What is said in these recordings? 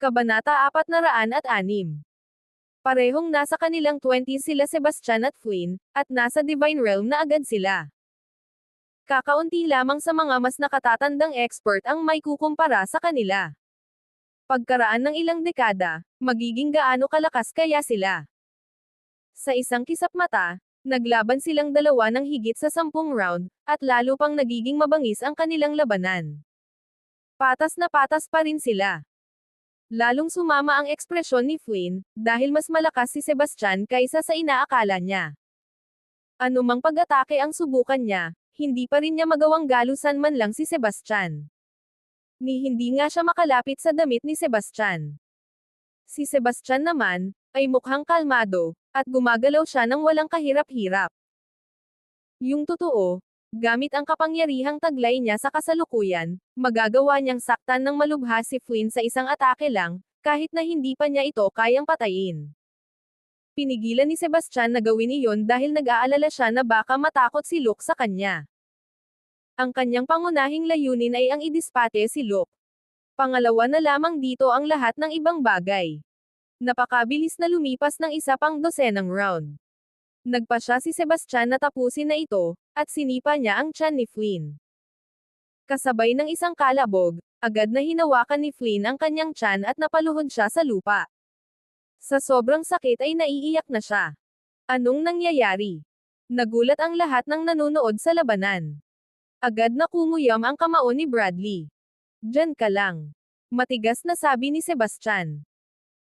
Kabanata 406 Parehong nasa kanilang 20s sila Sebastian at Flynn, at nasa Divine Realm na agad sila. Kakaunti lamang sa mga mas nakatatandang expert ang may kukumpara sa kanila. Pagkaraan ng ilang dekada, magiging gaano kalakas kaya sila. Sa isang kisap mata, naglaban silang dalawa ng higit sa sampung round, at lalo pang nagiging mabangis ang kanilang labanan. Patas na patas pa rin sila. Lalong sumama ang ekspresyon ni Flynn, dahil mas malakas si Sebastian kaysa sa inaakala niya. Anumang pag-atake ang subukan niya, hindi pa rin niya magawang galusan man lang si Sebastian. Ni hindi nga siya makalapit sa damit ni Sebastian. Si Sebastian naman, ay mukhang kalmado, at gumagalaw siya ng walang kahirap-hirap. Yung totoo, gamit ang kapangyarihang taglay niya sa kasalukuyan, magagawa niyang saktan ng malubha si Flynn sa isang atake lang, kahit na hindi pa niya ito kayang patayin. Pinigilan ni Sebastian na gawin iyon dahil nag-aalala siya na baka matakot si Luke sa kanya. Ang kanyang pangunahing layunin ay ang idispate si Luke. Pangalawa na lamang dito ang lahat ng ibang bagay. Napakabilis na lumipas ng isa pang dosenang round. Nagpa siya si Sebastian na tapusin na ito, at sinipa niya ang tiyan ni Flynn. Kasabay ng isang kalabog, agad na hinawakan ni Flynn ang kanyang tiyan at napaluhod siya sa lupa. Sa sobrang sakit ay naiiyak na siya. Anong nangyayari? Nagulat ang lahat ng nanonood sa labanan. Agad na kumuyam ang kamao ni Bradley. Diyan ka lang. Matigas na sabi ni Sebastian.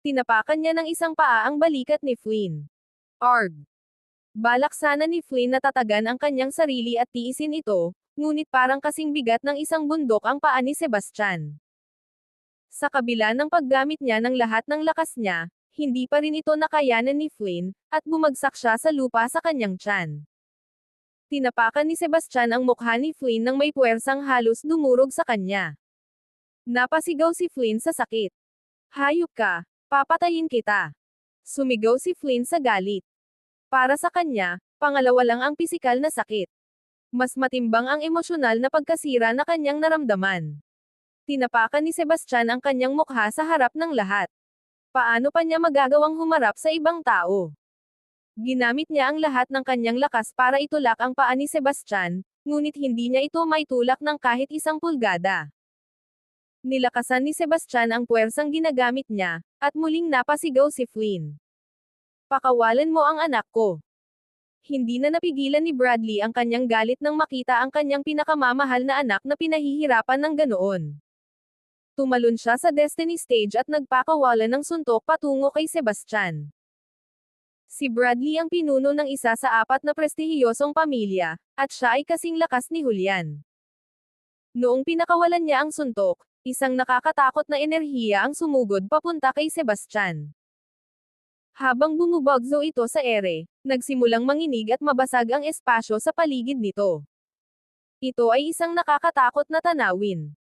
Tinapakan niya ng isang paa ang balikat ni Flynn. Arg! Balak sana ni Flynn na tatagan ang kanyang sarili at tiisin ito, ngunit parang kasing bigat ng isang bundok ang paa ni Sebastian. Sa kabila ng paggamit niya ng lahat ng lakas niya, hindi pa rin ito nakayanan ni Flynn, at bumagsak siya sa lupa sa kanyang tiyan. Tinapakan ni Sebastian ang mukha ni Flynn nang may puwersang halos dumurog sa kanya. Napasigaw si Flynn sa sakit. Hayop ka, papatayin kita. Sumigaw si Flynn sa galit. Para sa kanya, pangalawa lang ang pisikal na sakit. Mas matimbang ang emosyonal na pagkasira na kanyang naramdaman. Tinapakan ni Sebastian ang kanyang mukha sa harap ng lahat. Paano pa niya magagawang humarap sa ibang tao? Ginamit niya ang lahat ng kanyang lakas para itulak ang paa ni Sebastian, ngunit hindi niya ito maitulak ng kahit isang pulgada. Nilakasan ni Sebastian ang puwersang ginagamit niya, at muling napasigaw si Flynn. Pakawalan mo ang anak ko. Hindi na napigilan ni Bradley ang kanyang galit nang makita ang kanyang pinakamamahal na anak na pinahihirapan ng ganoon. Tumalon siya sa Destiny Stage at nagpakawalan ng suntok patungo kay Sebastian. Si Bradley ang pinuno ng isa sa apat na prestihiyosong pamilya, at siya ay kasing lakas ni Julian. Noong pinakawalan niya ang suntok, isang nakakatakot na enerhiya ang sumugod papunta kay Sebastian. Habang bumubagzo ito sa ere, nagsimulang manginig at mabasag ang espasyo sa paligid nito. Ito ay isang nakakatakot na tanawin.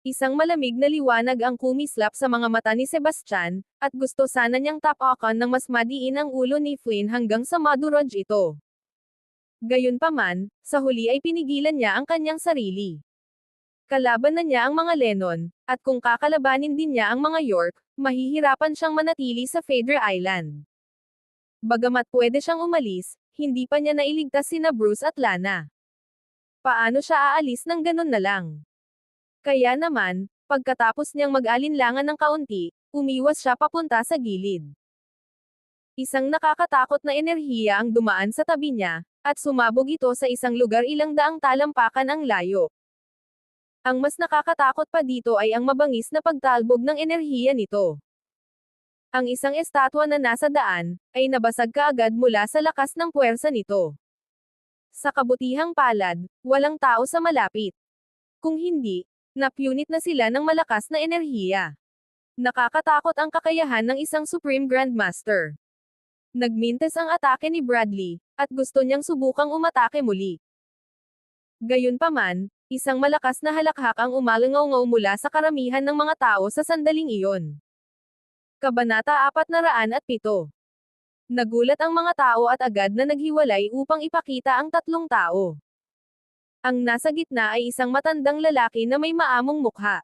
Isang malamig na liwanag ang kumislap sa mga mata ni Sebastian, at gusto sana niyang tapakan ng mas madiin ang ulo ni Flynn hanggang sa madurog ito. Gayunpaman, sa huli ay pinigilan niya ang kanyang sarili. Kalaban na niya ang mga Lennon, at kung kakalabanin din niya ang mga York, mahihirapan siyang manatili sa Fader Island. Bagamat pwede siyang umalis, hindi pa niya nailigtas sina Bruce at Lana. Paano siya aalis ng ganun na lang? Kaya naman, pagkatapos niyang mag-alinlangan ng kaunti, umiwas siya papunta sa gilid. Isang nakakatakot na enerhiya ang dumaan sa tabi niya, at sumabog ito sa isang lugar ilang daang talampakan ang layo. Ang mas nakakatakot pa dito ay ang mabangis na pagtalbog ng enerhiya nito. Ang isang estatwa na nasa daan, ay nabasag kaagad mula sa lakas ng puwersa nito. Sa kabutihang palad, walang tao sa malapit. Kung hindi, napunit na sila ng malakas na enerhiya. Nakakatakot ang kakayahan ng isang Supreme Grandmaster. Nagmintes ang atake ni Bradley, at gusto niyang subukang umatake muli. Gayunpaman, isang malakas na halakhak ang umalangaw mula sa karamihan ng mga tao sa sandaling iyon. Kabanata 407 Nagulat ang mga tao at agad na naghiwalay upang ipakita ang tatlong tao. Ang nasa gitna ay isang matandang lalaki na may maamong mukha.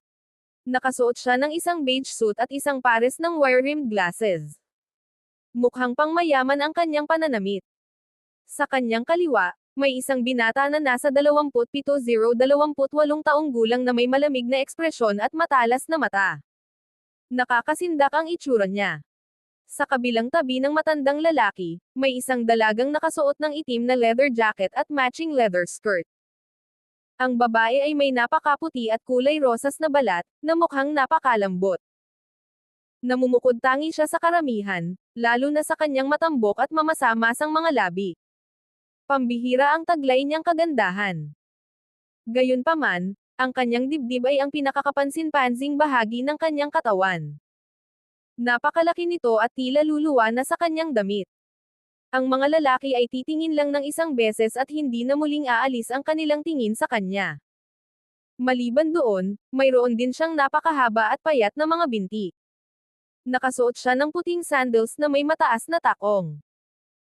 Nakasuot siya ng isang beige suit at isang pares ng wire-rimmed glasses. Mukhang pangmayaman ang kanyang pananamit. Sa kanyang kaliwa, may isang binata na nasa 27-0-28 taong gulang na may malamig na ekspresyon at matalas na mata. Nakakasindak ang itsura niya. Sa kabilang tabi ng matandang lalaki, may isang dalagang nakasuot ng itim na leather jacket at matching leather skirt. Ang babae ay may napakaputi at kulay rosas na balat, na mukhang napakalambot. Namumukod tangi siya sa karamihan, lalo na sa kanyang matambok at mamasa-masang mga labi. Pambihira ang taglay niyang kagandahan. Gayunpaman, ang kanyang dibdib ay ang pinakakapansin-pansing bahagi ng kanyang katawan. Napakalaki nito at tila luluwa na sa kanyang damit. Ang mga lalaki ay titingin lang ng isang beses at hindi na muling aalis ang kanilang tingin sa kanya. Maliban doon, mayroon din siyang napakahaba at payat na mga binti. Nakasuot siya ng puting sandals na may mataas na takong.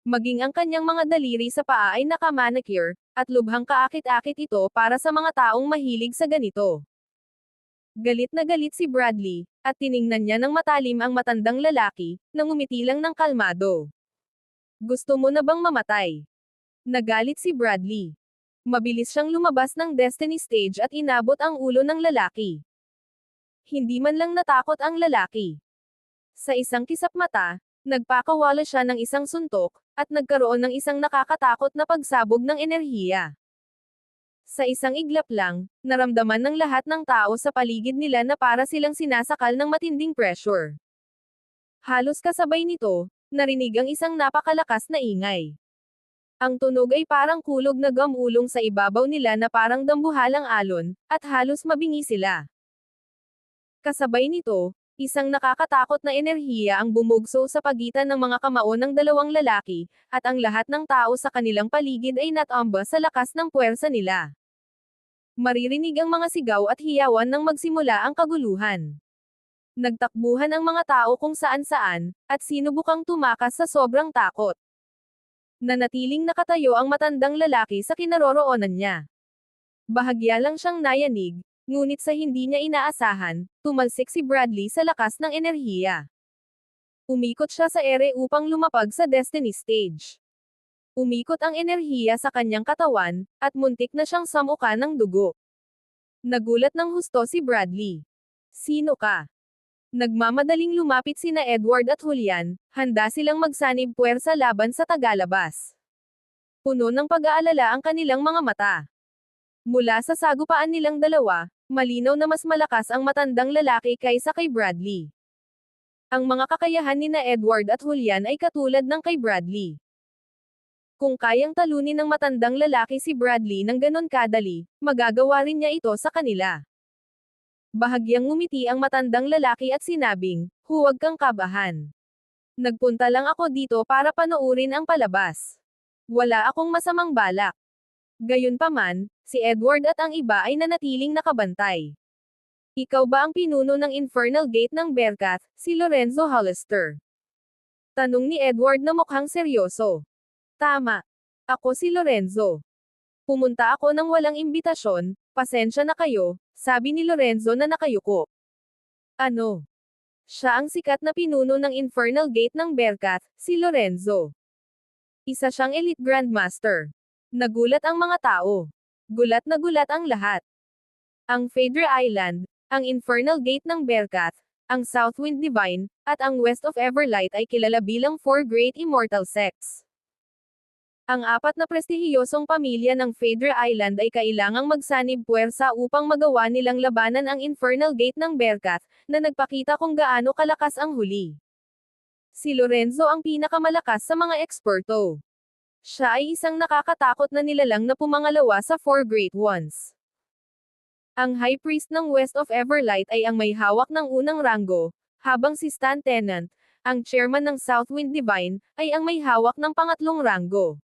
Maging ang kanyang mga daliri sa paa ay nakamanicure, at lubhang kaakit-akit ito para sa mga taong mahilig sa ganito. Galit na galit si Bradley, at tiningnan niya ng matalim ang matandang lalaki, nang umiti lang ng kalmado. Gusto mo na bang mamatay? Nagalit si Bradley. Mabilis siyang lumabas ng Destiny Stage at inabot ang ulo ng lalaki. Hindi man lang natakot ang lalaki. Sa isang kisap mata, nagpakawala siya ng isang suntok, at nagkaroon ng isang nakakatakot na pagsabog ng enerhiya. Sa isang iglap lang, naramdaman ng lahat ng tao sa paligid nila na para silang sinasakal ng matinding pressure. Halos kasabay nito, narinig ang isang napakalakas na ingay. Ang tunog ay parang kulog na gamulong sa ibabaw nila na parang dambuhalang alon, at halos mabingi sila. Kasabay nito, isang nakakatakot na enerhiya ang bumugso sa pagitan ng mga kamao ng dalawang lalaki, at ang lahat ng tao sa kanilang paligid ay natamba sa lakas ng puwersa nila. Maririnig ang mga sigaw at hiyawan nang magsimula ang kaguluhan. Nagtakbuhan ang mga tao kung saan-saan, at sinubukang tumakas sa sobrang takot. Nanatiling nakatayo ang matandang lalaki sa kinaroroonan niya. Bahagya lang siyang nayanig, ngunit sa hindi niya inaasahan, tumalsik si Bradley sa lakas ng enerhiya. Umikot siya sa ere upang lumapag sa Destiny Stage. Umikot ang enerhiya sa kanyang katawan, at muntik na siyang samuka ng dugo. Nagulat ng husto si Bradley. Sino ka? Nagmamadaling lumapit sina Edward at Julian, handa silang magsanib puwersa laban sa tagalabas. Puno ng pag-aalala ang kanilang mga mata. Mula sa sagupaan nilang dalawa, malinaw na mas malakas ang matandang lalaki kaysa kay Bradley. Ang mga kakayahan ni na Edward at Julian ay katulad ng kay Bradley. Kung kayang talunin ng matandang lalaki si Bradley ng ganon kadali, magagawa rin niya ito sa kanila. Bahagyang ngumiti ang matandang lalaki at sinabing, huwag kang kabahan. Nagpunta lang ako dito para panoorin ang palabas. Wala akong masamang balak. Gayunpaman, si Edward at ang iba ay nanatiling nakabantay. Ikaw ba ang pinuno ng Infernal Gate ng Berkath, si Lorenzo Hollister? Tanong ni Edward na mukhang seryoso. Tama. Ako si Lorenzo. Pumunta ako ng walang imbitasyon, pasensya na kayo, sabi ni Lorenzo na nakayuko. Ano? Siya ang sikat na pinuno ng Infernal Gate ng Berkath, si Lorenzo. Isa siyang elite grandmaster. Nagulat ang mga tao. Gulat na gulat ang lahat. Ang Phaedra Island, ang Infernal Gate ng Berkath, ang Southwind Divine, at ang West of Everlight ay kilala bilang four great immortal sects. Ang apat na prestihiyosong pamilya ng Phaedra Island ay kailangang magsanib puwersa upang magawa nilang labanan ang Infernal Gate ng Berkath, na nagpakita kung gaano kalakas ang huli. Si Lorenzo ang pinakamalakas sa mga eksperto. Siya ay isang nakakatakot na nilalang na pumangalawa sa Four Great Ones. Ang High Priest ng West of Everlight ay ang may hawak ng unang ranggo, habang si Stan Tennant, ang chairman ng Southwind Divine, ay ang may hawak ng pangatlong ranggo.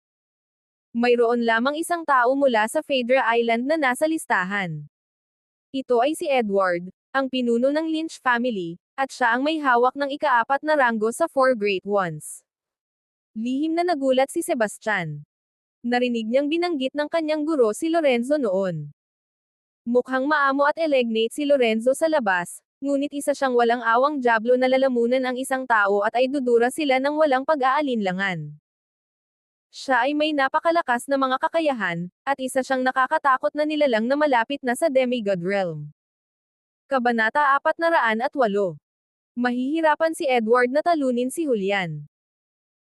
Mayroon lamang isang tao mula sa Phaedra Island na nasa listahan. Ito ay si Edward, ang pinuno ng Lynch family, at siya ang may hawak ng ikaapat na ranggo sa Four Great Ones. Lihim na nagulat si Sebastian. Narinig niyang binanggit ng kanyang guro si Lorenzo noon. Mukhang maamo at elegnate si Lorenzo sa labas, ngunit isa siyang walang awang jablo na lalamunan ang isang tao at ay dudura sila ng walang pag-aalinlangan. Siya ay may napakalakas na mga kakayahan, at isa siyang nakakatakot na nilalang na malapit na sa demigod realm. Kabanata 408 Mahihirapan si Edward na talunin si Julian.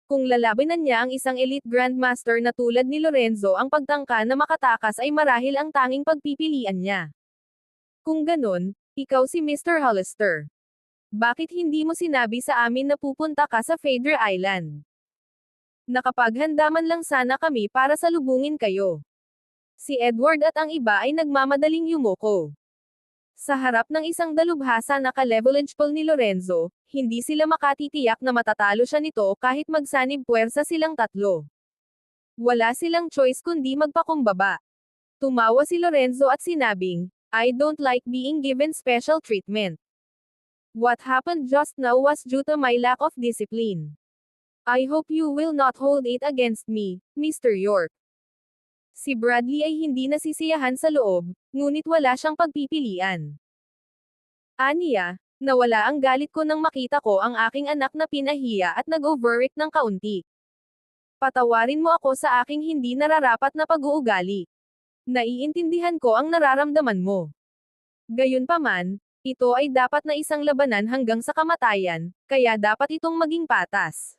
Kung lalabanan niya ang isang elite grandmaster na tulad ni Lorenzo ang pagtangka na makatakas ay marahil ang tanging pagpipilian niya. Kung ganon, ikaw si Mr. Hollister. Bakit hindi mo sinabi sa amin na pupunta ka sa Fader Island? Nakapaghanda man lang sana kami para salubungin kayo. Si Edward at ang iba ay nagmamadaling yumuko. Sa harap ng isang dalubhasa na ka-leverage pool ni Lorenzo, hindi sila makatitiyak na matatalo siya nito kahit magsanib puwersa silang tatlo. Wala silang choice kundi magpakumbaba. Tumawa si Lorenzo at sinabing, I don't like being given special treatment. What happened just now was due to my lack of discipline. I hope you will not hold it against me, Mr. York. Si Bradley ay hindi nasisiyahan sa loob, ngunit wala siyang pagpipilian. Aniya, nawala ang galit ko nang makita ko ang aking anak na pinahiya at nag-overact ng kaunti. Patawarin mo ako sa aking hindi nararapat na pag-uugali. Naiintindihan ko ang nararamdaman mo. Gayunpaman, ito ay dapat na isang labanan hanggang sa kamatayan, kaya dapat itong maging patas.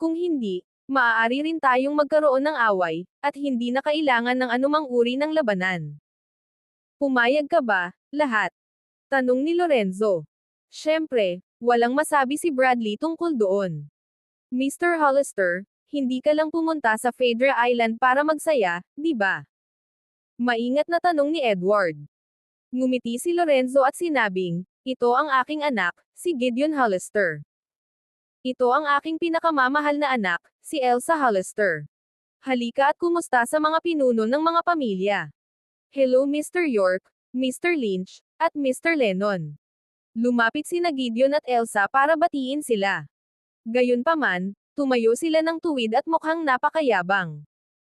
Kung hindi, maaari rin tayong magkaroon ng away, at hindi na kailangan ng anumang uri ng labanan. Pumayag ka ba, lahat? Tanong ni Lorenzo. Siyempre, walang masabi si Bradley tungkol doon. Mr. Hollister, hindi ka lang pumunta sa Fader Island para magsaya, di ba? Maingat na tanong ni Edward. Ngumiti si Lorenzo at sinabing, ito ang aking anak, si Gideon Hollister. Ito ang aking pinakamamahal na anak, si Elsa Hollister. Halika at kumusta sa mga pinuno ng mga pamilya. Hello Mr. York, Mr. Lynch, at Mr. Lennon. Lumapit si Gideon at Elsa para batiin sila. Gayunpaman, tumayo sila ng tuwid at mukhang napakayabang.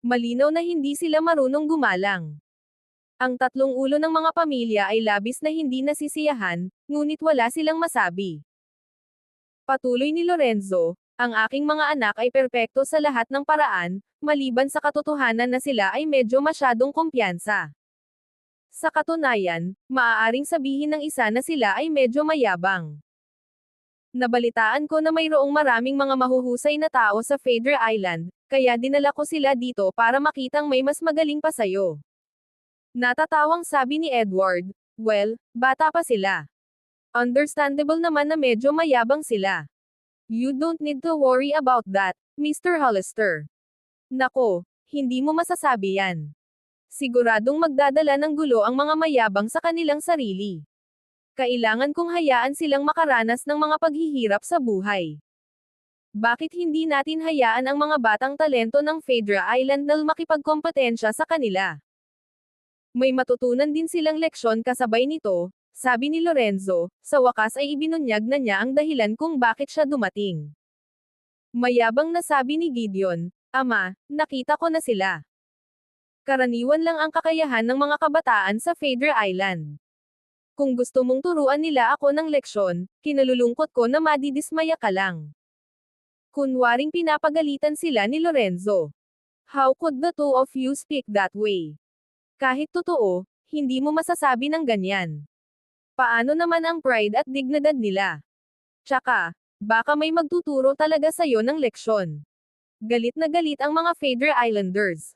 Malinaw na hindi sila marunong gumalang. Ang tatlong ulo ng mga pamilya ay labis na hindi nasisiyahan, ngunit wala silang masabi. Patuloy ni Lorenzo, ang aking mga anak ay perpekto sa lahat ng paraan, maliban sa katotohanan na sila ay medyo masyadong kumpiyansa. Sa katunayan, maaaring sabihin ng isa na sila ay medyo mayabang. Nabalitaan ko na mayroong maraming mga mahuhusay na tao sa Fader Island, kaya dinala ko sila dito para makitang may mas magaling pa sayo. Natatawang sabi ni Edward, well, bata pa sila. Understandable naman na medyo mayabang sila. You don't need to worry about that, Mr. Hollister. Nako, hindi mo masasabi yan. Siguradong magdadala ng gulo ang mga mayabang sa kanilang sarili. Kailangan kong hayaan silang makaranas ng mga paghihirap sa buhay. Bakit hindi natin hayaan ang mga batang talento ng Phaedra Island na makipagkompetensya sa kanila? May matutunan din silang leksyon kasabay nito, sabi ni Lorenzo, sa wakas ay ibinunyag na niya ang dahilan kung bakit siya dumating. Mayabang na sabi ni Gideon, Ama, nakita ko na sila. Karaniwan lang ang kakayahan ng mga kabataan sa Fader Island. Kung gusto mong turuan nila ako ng leksyon, kinalulungkot ko na madidismaya ka lang. Kunwaring pinapagalitan sila ni Lorenzo. How could the two of you speak that way? Kahit totoo, hindi mo masasabi ng ganyan. Paano naman ang pride at dignidad nila? Tsaka, baka may magtuturo talaga sa'yo ng leksyon. Galit na galit ang mga Fader Islanders.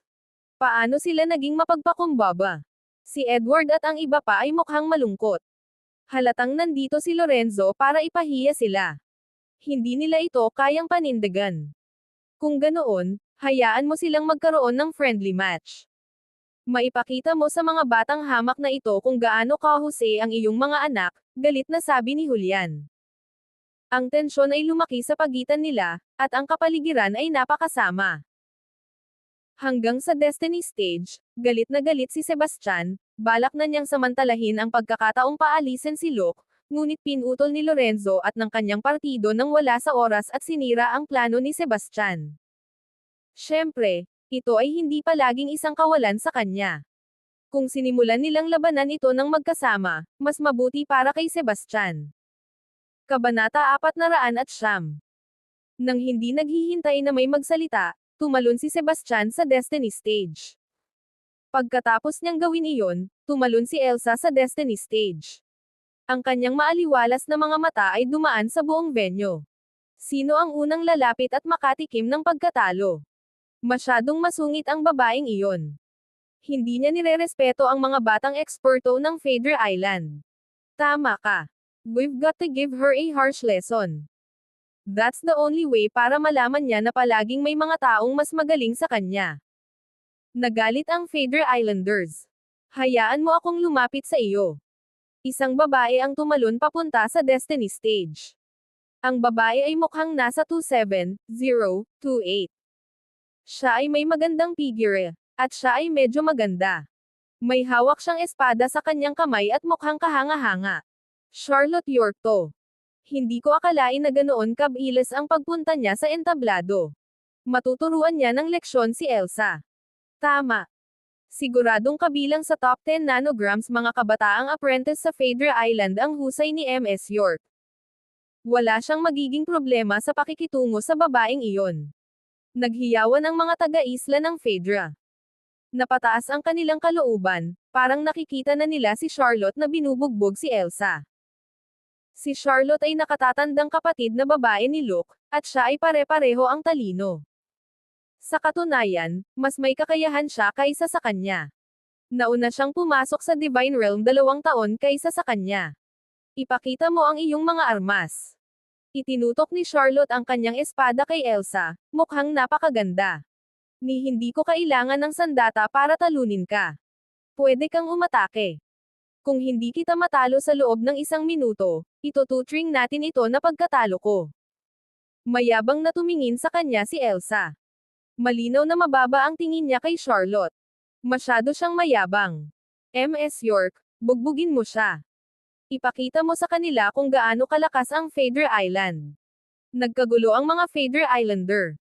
Paano sila naging mapagpakumbaba? Si Edward at ang iba pa ay mukhang malungkot. Halatang nandito si Lorenzo para ipahiya sila. Hindi nila ito kayang panindigan. Kung ganoon, hayaan mo silang magkaroon ng friendly match. Maipakita mo sa mga batang hamak na ito kung gaano kahuse ang iyong mga anak, galit na sabi ni Julian. Ang tensyon ay lumaki sa pagitan nila, at ang kapaligiran ay napakasama. Hanggang sa Destiny stage, galit na galit si Sebastian, balak na niyang samantalahin ang pagkakataong paalisin si Luke, ngunit pinutol ni Lorenzo at ng kanyang partido nang wala sa oras at sinira ang plano ni Sebastian. Siyempre, ito ay hindi palaging isang kawalan sa kanya. Kung sinimulan nilang labanan ito ng magkasama, mas mabuti para kay Sebastian. Kabanata 400 at Siyam Nang hindi naghihintay na may magsalita, tumalon si Sebastian sa Destiny Stage. Pagkatapos niyang gawin iyon, tumalon si Elsa sa Destiny Stage. Ang kanyang maaliwalas na mga mata ay dumaan sa buong venue. Sino ang unang lalapit at makatikim ng pagkatalo? Masyadong masungit ang babaeng iyon. Hindi niya nirerespeto ang mga batang eksperto ng Fader Island. Tama ka. We've got to give her a harsh lesson. That's the only way para malaman niya na palaging may mga taong mas magaling sa kanya. Nagalit ang Fader Islanders. Hayaan mo akong lumapit sa iyo. Isang babae ang tumalon papunta sa Destiny Stage. Ang babae ay mukhang nasa 27028. Siya ay may magandang figure, at siya ay medyo maganda. May hawak siyang espada sa kanyang kamay at mukhang kahanga-hanga. Charlotte York to. Hindi ko akalain na ganoon kabilis ang pagpunta niya sa entablado. Matuturuan niya ng leksyon si Elsa. Tama. Siguradong kabilang sa top 10 nanograms mga kabataang apprentice sa Fader Island ang husay ni MS York. Wala siyang magiging problema sa pakikitungo sa babaeng iyon. Naghiyawan ang mga taga-isla ng Phaedra. Napataas ang kanilang kalooban, parang nakikita na nila si Charlotte na binubugbog si Elsa. Si Charlotte ay nakatatandang kapatid na babae ni Luke, at siya ay pare-pareho ang talino. Sa katunayan, mas may kakayahan siya kaysa sa kanya. Nauna siyang pumasok sa Divine Realm dalawang taon kaysa sa kanya. Ipakita mo ang iyong mga armas. Itinutok ni Charlotte ang kanyang espada kay Elsa, mukhang napakaganda. Ni hindi ko kailangan ng sandata para talunin ka. Pwede kang umatake. Kung hindi kita matalo sa loob ng isang minuto, itututring natin ito na pagkatalo ko. Mayabang na tumingin sa kanya si Elsa. Malinaw na mababa ang tingin niya kay Charlotte. Masyado siyang mayabang. MS York, bugbugin mo siya. Ipakita mo sa kanila kung gaano kalakas ang Fader Island. Nagkagulo ang mga Fader Islander.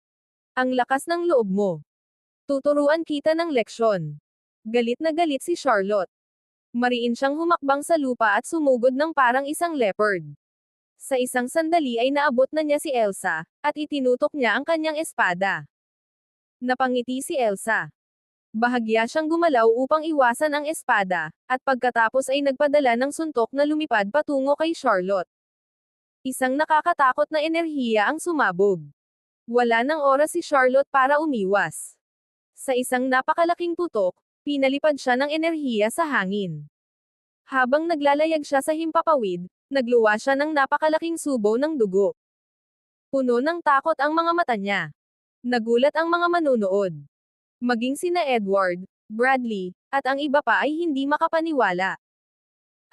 Ang lakas ng loob mo. Tuturuan kita ng leksyon. Galit na galit si Charlotte. Mariin siyang humakbang sa lupa at sumugod ng parang isang leopard. Sa isang sandali ay naabot na niya si Elsa, at itinutok niya ang kanyang espada. Napangiti si Elsa. Bahagya siyang gumalaw upang iwasan ang espada, at pagkatapos ay nagpadala ng suntok na lumipad patungo kay Charlotte. Isang nakakatakot na enerhiya ang sumabog. Wala nang oras si Charlotte para umiwas. Sa isang napakalaking putok, pinalipad siya ng enerhiya sa hangin. Habang naglalayag siya sa himpapawid, nagluwa siya ng napakalaking subo ng dugo. Puno ng takot ang mga mata niya. Nagulat ang mga manunood. Maging sina Edward, Bradley, at ang iba pa ay hindi makapaniwala.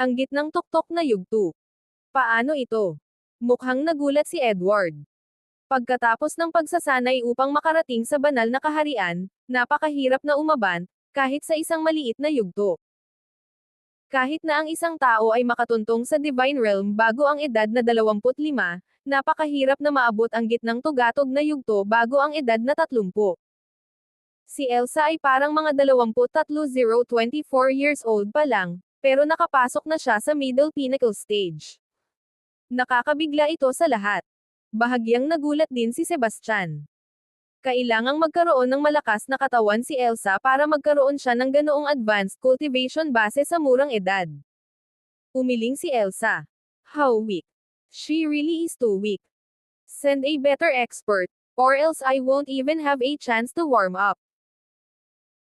Ang gitnang tuktok na yugto. Paano ito? Mukhang nagulat si Edward. Pagkatapos ng pagsasanay upang makarating sa banal na kaharian, napakahirap na umaban, kahit sa isang maliit na yugto. Kahit na ang isang tao ay makatuntong sa Divine Realm bago ang edad na 25, napakahirap na maabot ang gitnang tugatog na yugto bago ang edad na 30. Si Elsa ay parang mga 23-0-24 years old pa lang, pero nakapasok na siya sa middle pinnacle stage. Nakakabigla ito sa lahat. Bahagyang nagulat din si Sebastian. Kailangang magkaroon ng malakas na katawan si Elsa para magkaroon siya ng ganoong advanced cultivation base sa murang edad. Umiling si Elsa. How weak. She really is too weak. Send a better expert, or else I won't even have a chance to warm up.